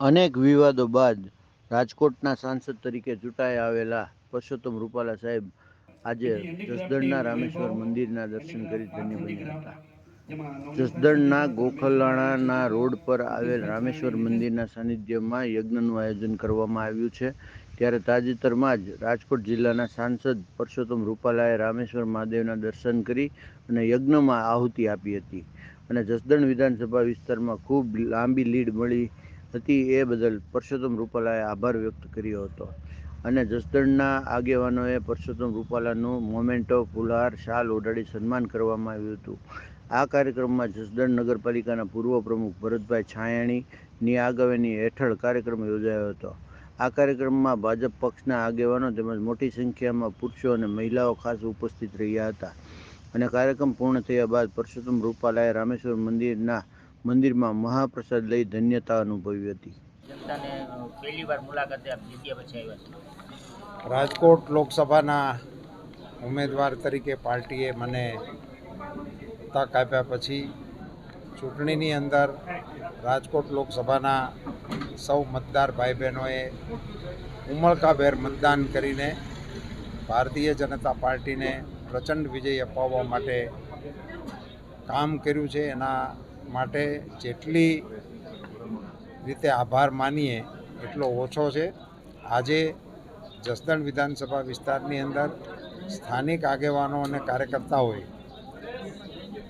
અનેક વિવાદો બાદ રાજકોટના સાંસદ તરીકે ચૂંટાઈ આવેલા પરસોત્તમ રૂપાલા સાહેબ આજે જસદણના રામેશ્વર મંદિરના દર્શન કરી ધન્ય બન્યા હતા. જસદણના ગોખલાણાના રોડ પર આવેલ રામેશ્વર મંદિરના સાનિધ્યમાં યજ્ઞનું આયોજન કરવામાં આવ્યું છે. ત્યારે તાજેતરમાં જ રાજકોટ જિલ્લાના સાંસદ પરસોત્તમ રૂપાલાએ રામેશ્વર મહાદેવના દર્શન કરી અને યજ્ઞમાં આહુતિ આપી હતી. અને જસદણ વિધાનસભા વિસ્તારમાં ખૂબ લાંબી લીડ મળી હતી એ બદલ પરસોત્તમ રૂપાલાએ આભાર વ્યક્ત કર્યો હતો. અને જસદણના આગેવાનોએ પરસોત્તમ રૂપાલાનું મોમેન્ટો ફુલહાર શાલ ઓઢાડી સન્માન કરવામાં આવ્યું હતું. આ કાર્યક્રમમાં જસદણ નગરપાલિકાના પૂર્વ પ્રમુખ ભરતભાઈ છાયાણીની આગેવાની હેઠળ કાર્યક્રમ યોજાયો હતો. આ કાર્યક્રમમાં ભાજપ પક્ષના આગેવાનો તેમજ મોટી સંખ્યામાં પુરુષો અને મહિલાઓ ખાસ ઉપસ્થિત રહ્યા હતા. અને કાર્યક્રમ પૂર્ણ થયા બાદ પરસોત્તમ રૂપાલાએ રામેશ્વર મંદિરના મંદિરમાં મહાપ્રસાદ લઈ ધન્યતા અનુભવી હતી. જનતાને પહેલી વાર મુલાકાતે આપ પછી આવ્યા રાજકોટ લોકસભાના ઉમેદવાર તરીકે પાર્ટીએ મને તક આપ્યા પછી ચૂંટણીની અંદર રાજકોટ લોકસભાના સૌ મતદાર ભાઈ બહેનોએ ઉમળકાભેર મતદાન કરીને ભારતીય જનતા પાર્ટીને પ્રચંડ વિજય અપાવવા માટે કામ કર્યું છે. એના માટે જેટલી રીતે આભાર માનીએ, એટલો ઓછો છે. આજે જસદણ વિધાનસભા વિસ્તારની અંદર સ્થાનિક આગેવાનો અને કાર્યકર્તાઓએ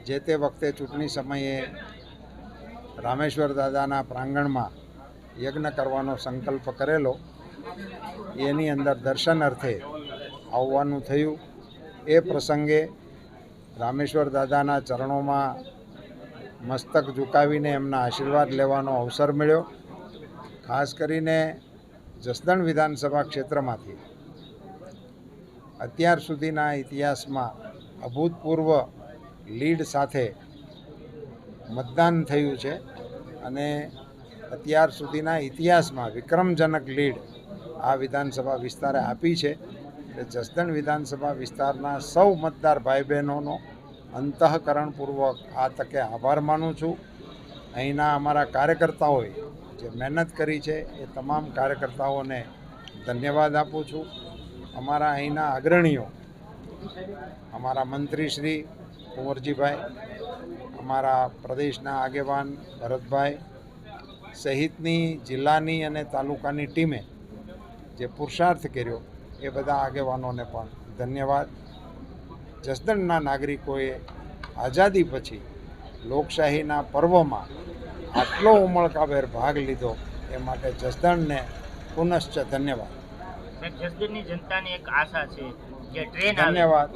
જે તે વખતે ચૂંટણી સમયે રામેશ્વર દાદાના પ્રાંગણમાં યજ્ઞ કરવાનો સંકલ્પ કરેલો, એની અંદર દર્શન અર્થે આવવાનું થયું. એ પ્રસંગે રામેશ્વર દાદાના ચરણોમાં મસ્તક ઝુકાવીને એમના આશીર્વાદ લેવાનો અવસર મળ્યો. ખાસ કરીને જસદણ વિધાનસભા ક્ષેત્રમાંથી. અત્યાર સુધીના ઇતિહાસમાં અભૂતપૂર્વ લીડ સાથે મતદાન થયું છે અને અત્યાર સુધીના ઇતિહાસમાં વિક્રમજનક લીડ આ વિધાનસભા વિસ્તારે આપી છે. એટલે જસદણ વિધાનસભા વિસ્તારના સૌ મતદાર ભાઈ બહેનોનો અંતઃકરણપૂર્વક આ તકે આભાર માનું છું. અહીંના અમારા કાર્યકર્તાઓએ જે મહેનત કરી છે એ તમામ કાર્યકર્તાઓને ધન્યવાદ આપું છું. અમારા અહીંના અગ્રણીઓ, અમારા મંત્રી શ્રી કુંવરજીભાઈ, અમારા પ્રદેશના આગેવાન ભરતભાઈ, સહિતની જિલ્લાની અને તાલુકાની ટીમે જે પુરુષાર્થ કર્યો એ બધા આગેવાનોને પણ ધન્યવાદ. જસદણના નાગરિકોએ આઝાદી પછી લોકશાહીના પર્વમાં આટલો ઉમળકાભેર ભાગ લીધો એ માટે જસદણને પુનશ્ચ ધન્યવાદ. જસદણની જનતાની એક આશા છે જે ટ્રેન ધન્યવાદ.